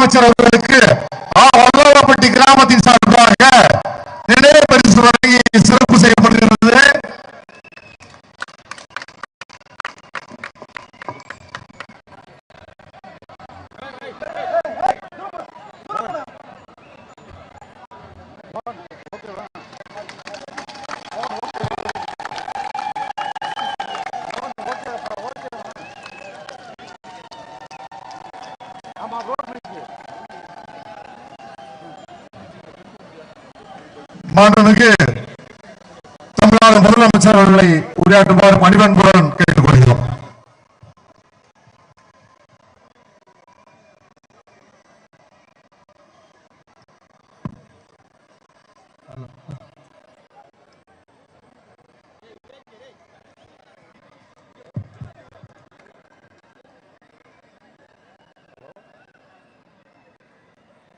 முதலமைச்சர் அவர்களுக்கு வல்லவப்பட்டி கிராமத்தின் சார்பாக நினைவு பரிசு வழங்கி சிறப்பு செய்யப்படுகிறது மாண்புமிகு தமிழ்நாடு முதலமைச்சர் அவர்களை உரையாற்றுமாறு பணிவன்புடன் கேட்டுக்கொள்கிறோம்.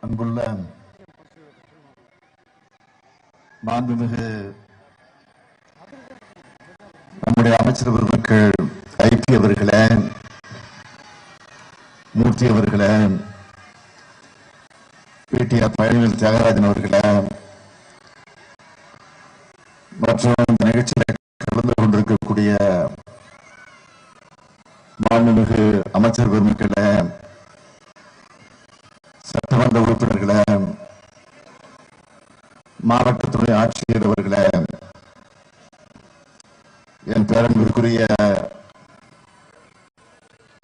அன்புள்ள மாண்புமிகு நம்முடைய அமைச்சர் பெருமக்கள் ஐபி அவர்களே மூர்த்தி அவர்களே பிடிஆர் பழனிவேல் தியாகராஜன் அவர்களே மற்றும் இந்த நிகழ்ச்சியில் கலந்து கொண்டிருக்கக்கூடிய மாண்புமிகு அமைச்சர் பெருமக்களே சட்டமன்ற உறுப்பினர்களே மாவட்டத்துறை பேரன்பிற்குரிய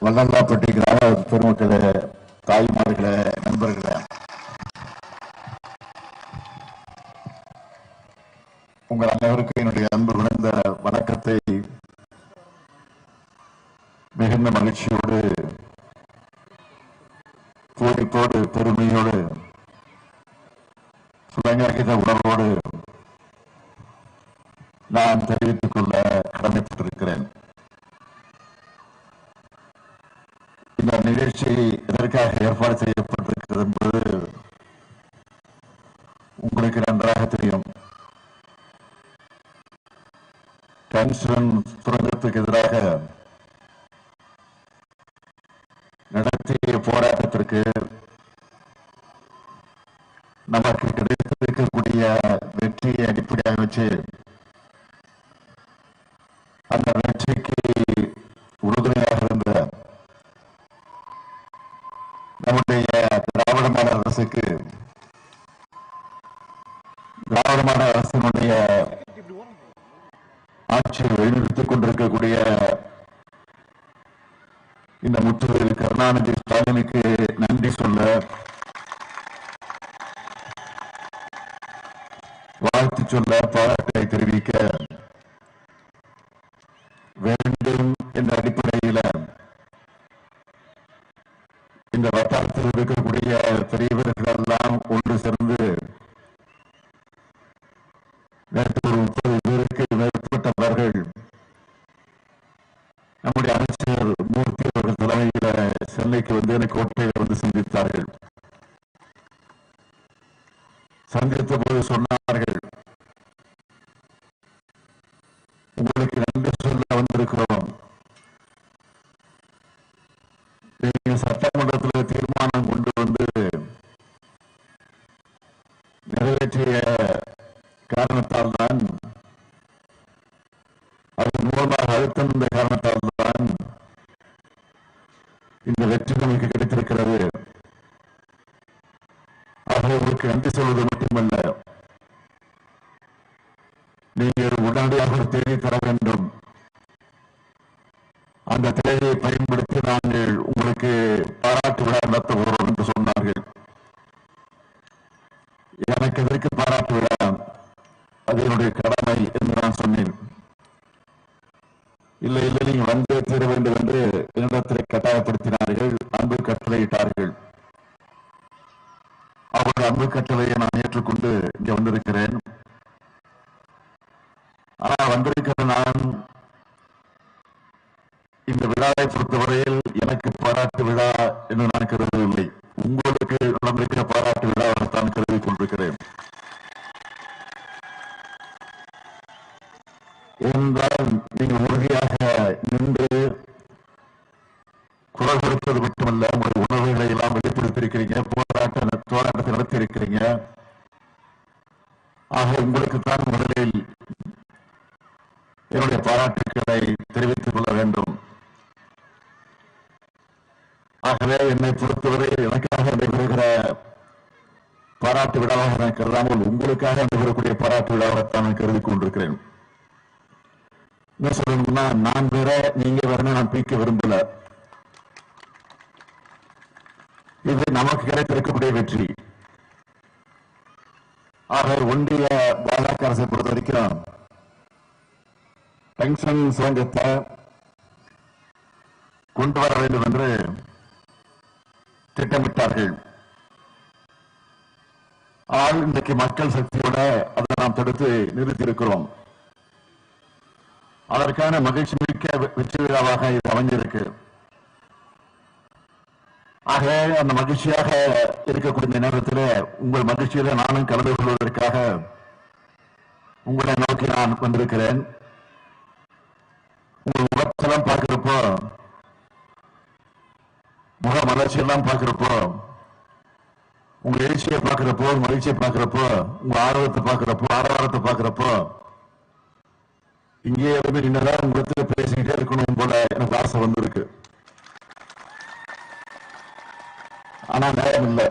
வல்லல்லாப்பட்டி கிராம பெருமக்களே தாய்மார்களே நண்பர்களே உங்கள் அனைவருக்கும் என்னுடைய அன்பு குறைந்த வணக்கத்தை மிகுந்த மகிழ்ச்சியோடு பூரிப்போடு பெருமையோடு சுயங்கரித உணர்வோடு நான் தெரிவித்துக் கொள்ள கடமைப்பட்டிருக்கிறேன் இந்த நிகழ்ச்சி எதற்காக ஏற்பாடு செய்யப்பட்டிருக்கிறது என்பது உங்களுக்கு நன்றாக தெரியும். பென்ஷன் சுதந்திரத்துக்கு எதிராக நடத்திய போராட்டத்திற்கு நமக்கு கிடைத்திருக்கக்கூடிய வெற்றியை அடிப்படையாக வச்சு அந்த வெற்றிக்கு உறுதுணையாக இருந்த நம்முடைய திராவிட மாடல் அரசுக்கு திராவிட மாடல் அரசினுடைய ஆட்சியை வழிநடத்திக் கொண்டிருக்கக்கூடிய இந்த முற்றுகையில் கருணாநிதி ஸ்டாலினுக்கு நன்றி சொல்ல வாழ்த்து சொல்ல பாராட்டை தெரிவிக்க வேண்டும் என்ற அடிப்படையில் இந்த வட்டாரத்தில் இருக்கக்கூடிய பெரியவர்கள் எல்லாம் ஒன்று சேர்ந்து நேற்று ஒரு முப்பது பேருக்கு மேற்பட்டவர்கள் நம்முடைய அமைச்சர் மூர்த்தி அவர்கள் தலைமையில சென்னைக்கு வந்து எனக்கு கோட்டையில் வந்து சந்தித்தார்கள் சந்தித்த போது சொன்னார்கள். உங்களுக்கு நன்றி சொல்ல வந்திருக்கிறோம். நீங்கள் சட்டமன்றத்தில் தீர்மானம் கொண்டு வந்து நிறைவேற்றிய காரணத்தால் தான் அதன் மூலமாக அழுத்தம் இந்த காரணத்தால் தான் இந்த வெற்றி நமக்கு கிடைத்திருக்கிறது ஆகவே உங்களுக்கு நன்றி சொல்வது மட்டுமல்ல நீங்கள் உடனடியாக ஒரு தேதி தர வேண்டும் அந்த தேதியை பயன்படுத்தி நாங்கள் உங்களுக்கு பாராட்டு விழா நடத்த போறோம் என்று சொன்னார்கள். எனக்கு எதற்கு பாராட்டு விழா அது என்னுடைய கடமை என்று நான் சொன்னேன். இல்லை இல்லை நீங்க வந்தே தீர வேண்டும் என்று என்னிடத்தில் கட்டாயப்படுத்தினார்கள். அன்பு கட்டளையிட்டார்கள். அவருடைய அன்பு கட்டளையை நான் ஏற்றுக்கொண்டு இங்கே வந்திருக்கிறேன். ஆனால் வந்திருக்கிற நான் இந்த விழாவை பொறுத்தவரையில் எனக்கு பாராட்டு விழா என்று நான் கருதவில்லை உங்களுக்கு நடந்திருக்கிற பாராட்டு விழாவாகத்தான் கருதி கொண்டிருக்கிறேன். ஏனென்றால் நீங்கள் உறுதியாக நின்று குரல் கொடுத்தது மட்டுமல்ல உங்களுடைய உணர்வுகளை எல்லாம் வெளிப்படுத்தியிருக்கிறீங்க போராட்ட போராட்டத்தை நடத்தியிருக்கிறீங்க. ஆக உங்களுக்கு தான் முதலில் என்னுடைய பாராட்டுக்களை தெரிவித்துக் கொள்ள வேண்டும். ஆகவே என்னை பொறுத்தவரை எனக்காக நடைபெறுகிற பாராட்டு விழாவாக நான் கருதாமல் உங்களுக்காக நடைபெறக்கூடிய பாராட்டு விழாவாகத்தான் நான் கருதி கொண்டிருக்கிறேன். என்ன சொல்லணும்னா நான் வேற நீங்க வேற நான் பிரிக்க விரும்பல. இது நமக்கு கிடைத்திருக்கக்கூடிய வெற்றி. ஆக ஒன்றிய பாஜக அரசை பொறுத்த வரைக்கும் பென்ஷன் சுரங்கத்தை கொண்டு வர வேண்டும் என்று திட்டமிட்டார்கள். ஆனால் இன்றைக்கு மக்கள் சக்தியோட அதை நாம் தடுத்து நிறுத்தி இருக்கிறோம் அதற்கான மகிழ்ச்சி மிக்க வெற்றி விழாவாக இது அமைஞ்சிருக்கு. ஆக அந்த மகிழ்ச்சியாக இருக்கக்கூடிய நேரத்தில் உங்கள் மகிழ்ச்சியில நானும் கலந்து கொள்வதற்காக உங்களை நோக்கி நான் வந்திருக்கிறேன். உங்கள் முகத்தெல்லாம் பார்க்கிறப்போ முக மலர்ச்சி எல்லாம் பார்க்கிறப்போ உங்க எழுச்சியை பார்க்கிறப்போ உங்க மகிழ்ச்சியை பார்க்கிறப்போ உங்க ஆர்வத்தை பார்க்கிறப்போ ஆரவாரத்தை பார்க்கிறப்போ இங்கே இருந்து நின்னதான் உங்களுக்கு பேசிக்கிட்டே இருக்கணும் போல எனக்கு ஆசை வந்திருக்கு. ஆனா நேரம் இல்லை.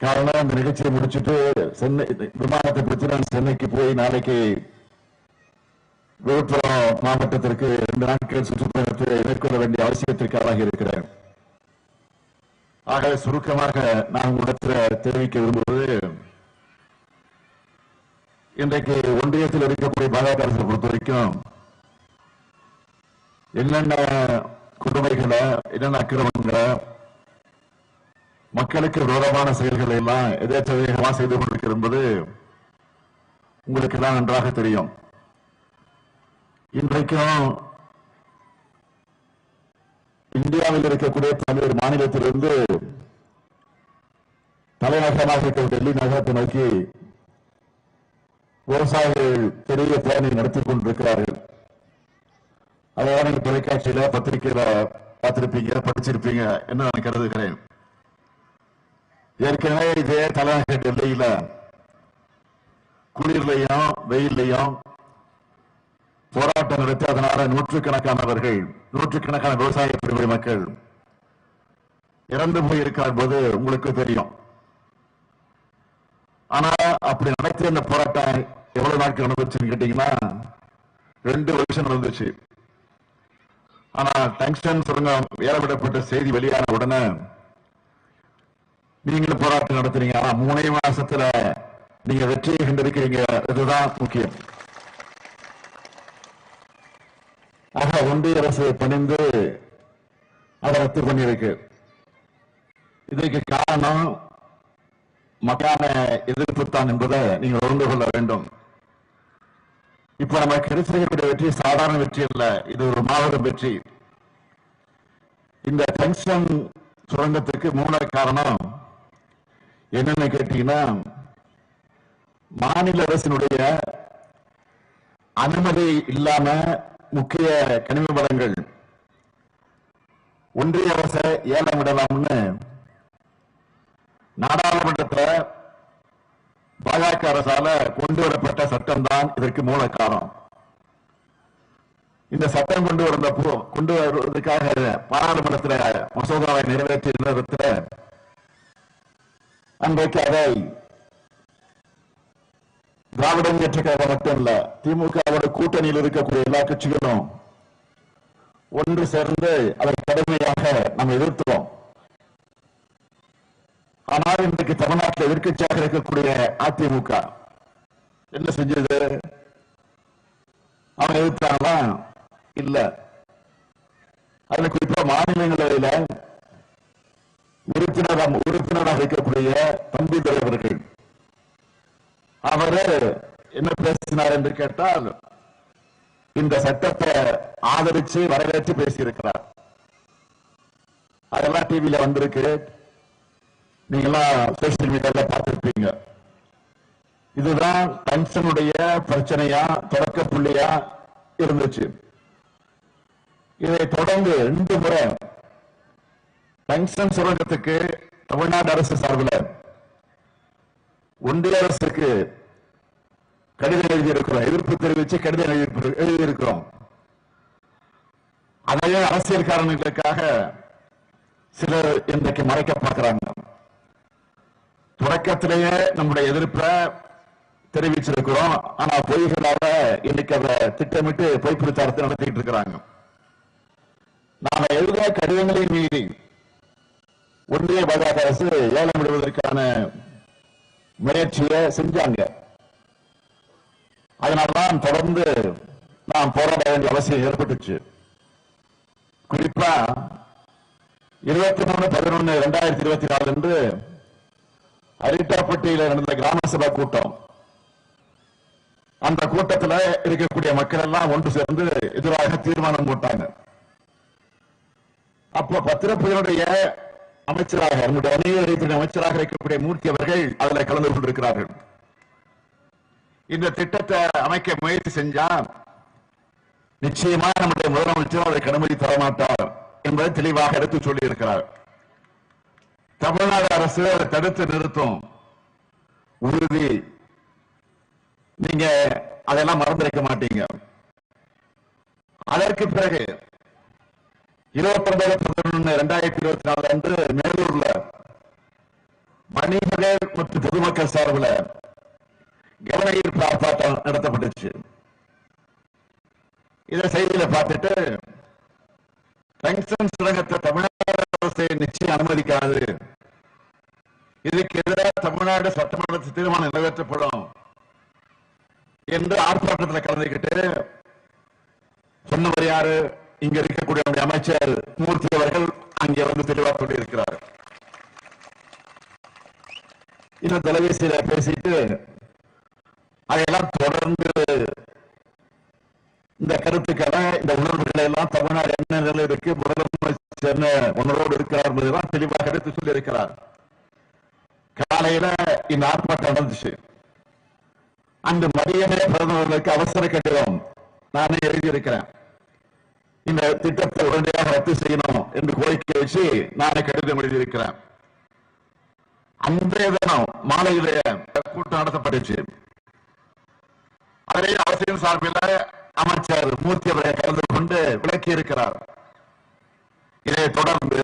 காரணம் இந்த நிகழ்ச்சியை முடிச்சிட்டு சென்னை விமானத்தை பிடிச்சு நான் சென்னைக்கு போய் நாளைக்கு விழுப்புரம் மாவட்டத்திற்கு ரெண்டு நாட்கள் சுற்றுப்பயணத்தை மேற்கொள்ள வேண்டிய அவசியத்திற்கு ஆளாகி இருக்கிறேன். ஆக சுருக்கமாக நான் உங்களிடத்தில் தெரிவிக்க விரும்புவது இன்றைக்கு ஒன்றியத்தில் இருக்கக்கூடிய பாஜக அரசை பொறுத்த வரைக்கும் என்னென்ன கொடுமைகளை என்னென்ன அக்கிரமங்களை மக்களுக்கு விரோதமான செயல்களை எல்லாம் எதேச்சதிகமா செய்து கொண்டிருக்கிறது என்பது உங்களுக்கு எல்லாம் நன்றாக தெரியும். இன்றைக்கும் இந்தியாவில் இருக்கக்கூடிய பல்வேறு மாநிலத்திலிருந்து தலைநகரமாக இருக்கிற டெல்லி நகரத்தை நோக்கி விவசாயிகள் பெரிய பேரணி நடத்தி கொண்டிருக்கிறார்கள். அதான் நீங்க தொலைக்காட்சியில பத்திரிகையில பார்த்திருப்பீங்க படிச்சிருப்பீங்க என்று நான் கருதுகிறேன் ஏற்கனவே இதே தலைநகர் டெல்லியில குளிர்லையும் வெயில்லையும் போராட்டம் நடத்தி அதனால நூற்றுக்கணக்கானவர்கள் நூற்றுக்கணக்கான விவசாய பிரிவு மக்கள் இறந்து போயிருக்கார் போது உங்களுக்கு தெரியும். ஆனா அப்படி நடத்திய அந்த போராட்டம் எவ்வளவு நாட்கள் நடந்துச்சுன்னு கேட்டீங்கன்னா ரெண்டு வருஷம் நடந்துச்சு. ஆனா டங்ஸ்டன் சுரங்கம் ஏறவிடப்பட்ட செய்தி வெளியான உடனே நீங்களும் போராட்டம் நடத்துறீங்க. ஆனா மூணே மாசத்துல நீங்க வெற்றியை கண்டிருக்கிறீங்க. இதுதான் முக்கியம். ஆக ஒன்றிய அரசு பணிந்து அதை ரத்து பண்ணியிருக்கு. இதற்கு காரணம் மக்கான எதிர்ப்பு தான் என்பதை நீங்கள் உணர்ந்து கொள்ள வேண்டும். இப்ப நம்ம கிடைச்சிருக்கக்கூடிய வெற்றி சாதாரண வெற்றி அல்ல இது ஒரு மாபெரும் வெற்றி. இந்த டங்ஸ்டன் சுரங்கத்துக்கு மூல காரணம் என்னன்னு கேட்டீங்கன்னா மாநில அரசினுடைய அனுமதி இல்லாம முக்கிய கனிம வளங்கள் ஒன்றிய அரசை ஏலம் விடலாம்னு நாடாளுமன்றத்தில் பாஜக அரசால கொண்டு வரப்பட்ட சட்டம் தான் இதற்கு மூல காரணம். இந்த சட்டம் கொண்டு வந்த கொண்டு வருவதற்காக பாராளுமன்றத்தில் மசோதாவை நிறைவேற்றிய நேரத்தில் அன்றைக்கு அதை திராவிட முன்னேற்ற கழகம் மட்டும் இல்ல திமுகவோட கூட்டணியில் இருக்கக்கூடிய எல்லா கட்சிகளும் ஒன்று சேர்ந்து அதை கடுமையாக நாம் எதிர்த்தோம் ஆனால் இன்றைக்கு தமிழ்நாட்டில் எதிர்கட்சியாக இருக்கக்கூடிய அதிமுக என்ன செஞ்சது? அவன் எதிர்த்தாங்களா இல்ல. அதுல குறிப்பா மாநிலங்களவையில உறுப்பினராக உறுப்பினராக இருக்கக்கூடிய தம்பி அவர்கள் அவரு என்ன பேசினார் என்று கேட்டால் இந்த சட்டத்தை ஆதரிச்சு வரவேற்று பேசியிருக்கிறார். அதெல்லாம் டிவியில வந்திருக்கு. நீங்கெல்லாம் சோசியல் மீடியால பார்த்திருப்பீங்க. இதுதான் பென்ஷனுடைய பிரச்சனையா தொடக்க புள்ளியா இருந்துச்சு. இதை தொடர்ந்து ரெண்டு முறை பென்ஷன் சுரங்கத்துக்கு தமிழ்நாடு அரசு சார்பில் ஒன்றிய அரசுக்கு கடிதம் எழுதியிருக்கிறோம். எதிர்ப்பு தெரிவித்து கடிதம் எழுதி- எழுதியிருக்கிறோம். அதையே அரசியல் காரணங்களுக்காக சிலர் இன்றைக்கு மறைக்க பார்க்கிறாங்க தொடக்கத்திலேயே நம்முடைய எதிர்ப்பை தெரிவிச்சிருக்கிறோம். ஆனா பொய்களாக இன்னைக்கு அதை திட்டமிட்டு பொய் பிரச்சாரத்தை நடத்திட்டு இருக்கிறாங்க. நாம எழுத கடிதங்களை மீறி ஒன்றிய பாஜக அரசு ஏலம் விடுவதற்கான முயற்சியை செஞ்சாங்க. அதனால்தான் தொடர்ந்து நாம் போராட வேண்டிய அவசியம் ஏற்பட்டுச்சு. குறிப்பா இருபத்தி மூணு பதினொன்னு இரண்டாயிரத்தி இருபத்தி நாலு அன்று அரிட்டாப்பட்டியில் நடந்த கிராம சபா கூட்டம். அந்த கூட்டத்தில் இருக்கக்கூடிய மக்கள் எல்லாம் ஒன்று சேர்ந்து எதிராக தீர்மானம் போட்டாங்க. அப்ப பத்திரப்பதினுடைய அமைச்சராக நம்முடைய அணியத்துறை அமைச்சராக இருக்கக்கூடிய மூர்த்தி அவர்கள் அதில் கலந்து கொண்டிருக்கிறார்கள். இந்த திட்டத்தை அமைக்க முயற்சி செஞ்சா நிச்சயமா நம்முடைய முதலமைச்சர் அதற்கு அனுமதி தரமாட்டார் என்பதை தெளிவாக எடுத்து சொல்லி இருக்கிறார் தமிழ்நாடு அரசு அதை தடுத்து நிறுத்தும் உறுதி. நீங்க அதெல்லாம் மறந்திருக்க மாட்டீங்க. அதற்கு பிறகு இருபத்தி ஒன்பது பதினொன்று இரண்டாயிரத்தி இருபத்தி நாலு அன்று மேலூர்ல வணிகர்கள் மற்றும் பொதுமக்கள் சார்பில் கவன ஈர்ப்பு ஆர்ப்பாட்டம் நடத்தப்பட்டுச்சு. இதை செய்தியில பார்த்துட்டு டங்ஸ்டன் சுரங்கத்தை தமிழ்நாடு அரசை நிச்சயம் அனுமதிக்காது. இதுக்கு எதிராக தமிழ்நாடு சட்டமன்றத்தில் தீர்மானம் நிறைவேற்றப்படும் என்று ஆர்ப்பாட்டத்தில் கலந்துக்கிட்டு சொன்னவர் யாரு? இங்க இருக்கக்கூடிய அமைச்சர் மூர்த்தி அவர்கள் அங்கே வந்து தெளிவாக சொல்லியிருக்கிறார். இன்னும் தொலைபேசியில பேசிட்டு அதையெல்லாம் தொடர்ந்து இந்த கருத்துக்களை இந்த உணர்வுகளை எல்லாம் தமிழ்நாடு என்ன நிலையில் இருக்கு முதலமைச்சர் என்ன உணர்வோடு இருக்கிறார் என்பதெல்லாம் தெளிவாக எடுத்து சொல்லியிருக்கிறார். காலையில இந்த ஆர்ப்பாட்டம் நடந்துச்சு. அந்த மதியமே பிரதமர்களுக்கு அவசர கடிதம் நானே எழுதியிருக்கிறேன். இந்த திட்டத்தை உடனடியாக ரத்து செய்யணும் என்று கோரிக்கை வச்சு நானே கடிதம் எழுதியிருக்கிறேன். அன்றைய தினம் மாலையிலே கூட்டம் நடத்தப்பட்டுச்சு. அதிலே அரசியல் சார்பில் அமைச்சர் மூர்த்தி அவரை கலந்து கொண்டு விளக்கி இருக்கிறார் இதை தொடர்ந்து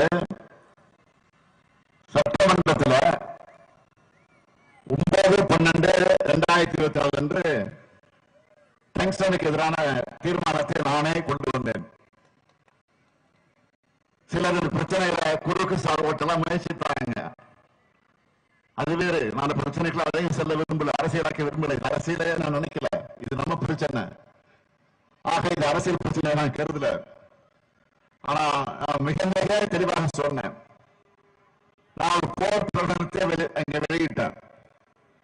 சட்டமன்றத்தில் ஒன்பது பன்னெண்டு இரண்டாயிரத்தி இருபத்தி நாலு அன்று எதிரான தீர்மானத்தை நானே கொண்டு வந்தேன். சிலர் பிரச்சனைகளை குறுக்கு சார்போட்டெல்லாம் முயற்சித்தாங்க அது வேறு. நான் பிரச்சனைகளை அதையும் செல்ல விரும்பல. அரசியலாக்க விரும்பல. இது அரசியலே நான் நினைக்கல. இது நம்ம பிரச்சனை. ஆக இது அரசியல் பிரச்சனை நான் கருதல. ஆனா நான் மிக மிக தெளிவாக சொன்னேன். நான் ஒரு போர் பிரகடனத்தை வெளி- அங்க வெளியிட்டேன்.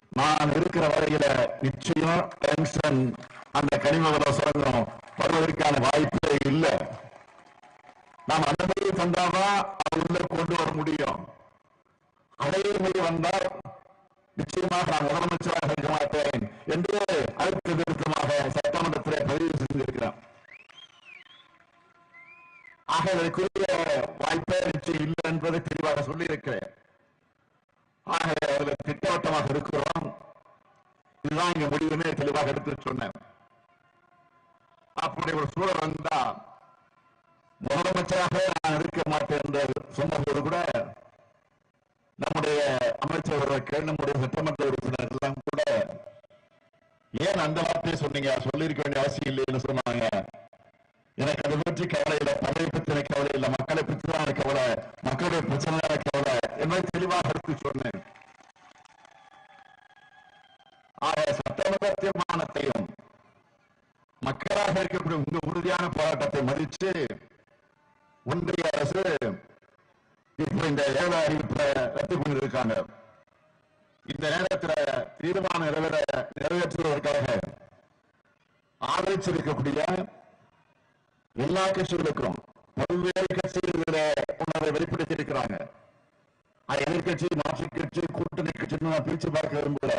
நான் இருக்கிற வரையில நிச்சயம் டென்ஷன் அந்த கனிம வள சுரங்கம் வருவதற்கான வாய்ப்பே இல்லை. நாம் அனுமதி தந்தாதான் அதை உள்ள கொண்டு வர முடியும். அடையுமை வந்தால் நிச்சயமாக நான் முதலமைச்சராக இருக்க மாட்டேன் என்று அழுத்த திருத்தமாக சட்டமன்றத்திலே பதிவு செஞ்சிருக்கிறேன் ஆக இதற்குரிய வாய்ப்பே நிச்சயம் இல்லை என்பதை தெளிவாக சொல்லியிருக்கிறேன். ஆக அதில் திட்டவட்டமாக இருக்கிறோம். இதுதான் இங்க முடிவுமே தெளிவாக எடுத்து சொன்னேன். அப்படி ஒரு சூழல் வந்தா முதலமைச்சராக நான் இருக்க மாட்டேன் என்று சொன்னபோது கூட நம்முடைய அமைச்சர்கள் நம்முடைய சட்டமன்ற உறுப்பினர் எல்லாம் கூட ஏன் அந்த வார்த்தையை சொன்னீங்க? சொல்லியிருக்க வேண்டிய அவசியம் இல்லைன்னு சொன்னாங்க. எனக்கு அதை பற்றி கவலை இல்லை. பதவி பற்றின கவலை இல்லை. மக்களை பற்றி தான் கவலை. மக்களுடைய பிரச்சனை கவலை என்பதை தெளிவாக எடுத்து சொன்னேன். ஆக சட்டமன்ற தீர்மானத்தையும் மக்களாக இருக்கக்கூடிய உங்க உறுதியான போராட்டத்தை மதித்து ஒன்றிய அரசு இப்ப இந்த ஏல அறிவிப்பை ரத்து பண்ணியிருக்காங்க. இந்த நேரத்தில் தீர்மானம் நிறைவேற நிறைவேற்றுவதற்காக ஆதரிச்சிருக்கக்கூடிய எல்லா கட்சிகளுக்கும் பல்வேறு கட்சிகள் உணர்வை வெளிப்படுத்தி இருக்கிறாங்க எதிர்கட்சி மாற்றுக் கட்சி கூட்டணி கட்சி நான் பிரிச்சு பார்க்க விரும்பல.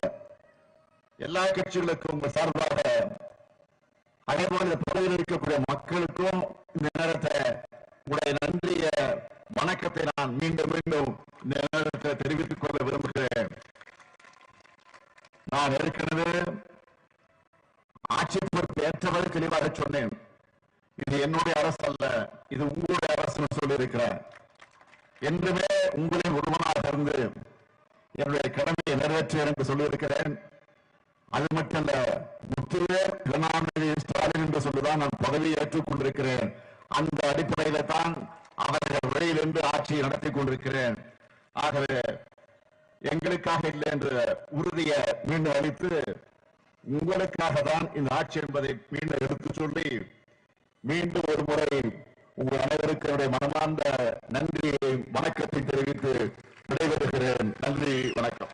எல்லா கட்சிகளுக்கும் உங்க சார்பாக அதே போல பகுதியில் இருக்கக்கூடிய மக்களுக்கும் இந்த நேரத்தை உடைய நன்றியை வணக்கத்தை நான் மீண்டும் மீண்டும் இந்த நேரத்தில் தெரிவித்துக் கொள்ள விரும்புகிறேன். நான் ஏற்கனவே ஆட்சி பொறுப்பு ஏற்றவரை தெளிவாக சொன்னேன். இது என்னுடைய அரசு அல்ல இது உங்களுடைய அரசு சொல்லியிருக்கிறேன். என்றுமே உங்களின் ஒருவனாக இருந்து என்னுடைய கடமையை நிறைவேற்றுவேன் என்று சொல்லியிருக்கிறேன். அது மட்டும் மட்டுமல்ல முத்துவேர் கருணாநிதி ஸ்டாலின் என்று சொல்லிதான் நான் பதவியை ஏற்றுக் கொண்டிருக்கிறேன். அந்த அடிப்படையில தான் அவர்கள் வெளியிலிருந்து ஆட்சியை நடத்தி கொண்டிருக்கிறேன். ஆகவே எங்களுக்காக இல்லை என்ற உறுதியை மீண்டும் அளித்து உங்களுக்காக தான் இந்த ஆட்சி என்பதை மீண்டும் எடுத்து சொல்லி மீண்டும் ஒரு முறை உங்கள் அனைவருக்கு என்னுடைய மனமார்ந்த நன்றியை வணக்கத்தை தெரிவித்து விடைபெறுகிறேன். நன்றி வணக்கம்.